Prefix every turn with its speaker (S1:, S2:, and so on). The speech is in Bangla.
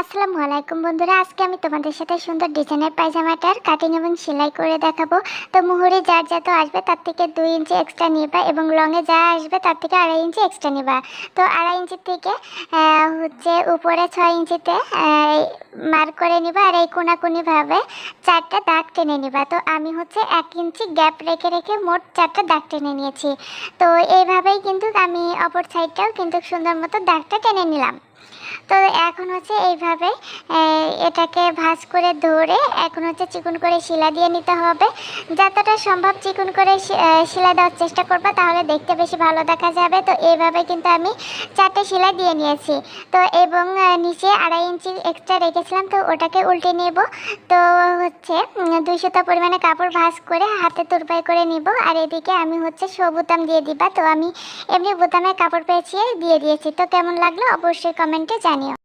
S1: আসসালামু আলাইকুম বন্ধুরা, আজকে আমি তোমাদের সাথে সুন্দর ডিজাইনের পায়জামাটার কাটিং এবং সেলাই করে দেখাবো। তো মুহুরি যার যত আসবে তার থেকে দুই ইঞ্চি এক্সট্রা নিবা এবং লংয়ে যা আসবে তার থেকে আড়াই ইঞ্চি এক্সট্রা নিবা। তো আড়াই ইঞ্চি থেকে হচ্ছে উপরে ছয় ইঞ্চিতে মার্ক করে নিবা আর এই কোনাকুনিভাবে চারটা দাগ টেনে নিবা। তো আমি হচ্ছে এক ইঞ্চি গ্যাপ রেখে রেখে মোট চারটা দাগ টেনে নিয়েছি। তো এইভাবেই কিন্তু আমি অপর সাইডটাও কিন্তু সুন্দর মতো দাগটা টেনে নিলাম। তো এখন হচ্ছে এইভাবে এটাকে ভাঁজ করে ধরে এখন হচ্ছে চিকন করে শিলা দিয়ে নিতে হবে। যতটা সম্ভব চিকন করে শিলা দেওয়ার চেষ্টা করবে, তাহলে দেখতে বেশি ভালো দেখা যাবে। তো এইভাবে কিন্তু আমি চারটে শিলা দিয়ে নিয়েছি। তো এবং নিচে আড়াই ইঞ্চি এক্সট্রা রেখেছিলাম, তো ওটাকে উল্টে নেব। তো হচ্ছে দুইশোটা পরিমাণে কাপড় ভাঁজ করে হাতে তুরপাই করে নিব। আর এদিকে আমি হচ্ছে শো বোতাম দিয়ে দিবা। তো আমি এমনি বোতামে কাপড় পেঁচিয়ে দিয়ে দিয়েছি। তো কেমন লাগল অবশ্যই কমেন্টে பண்ணியும்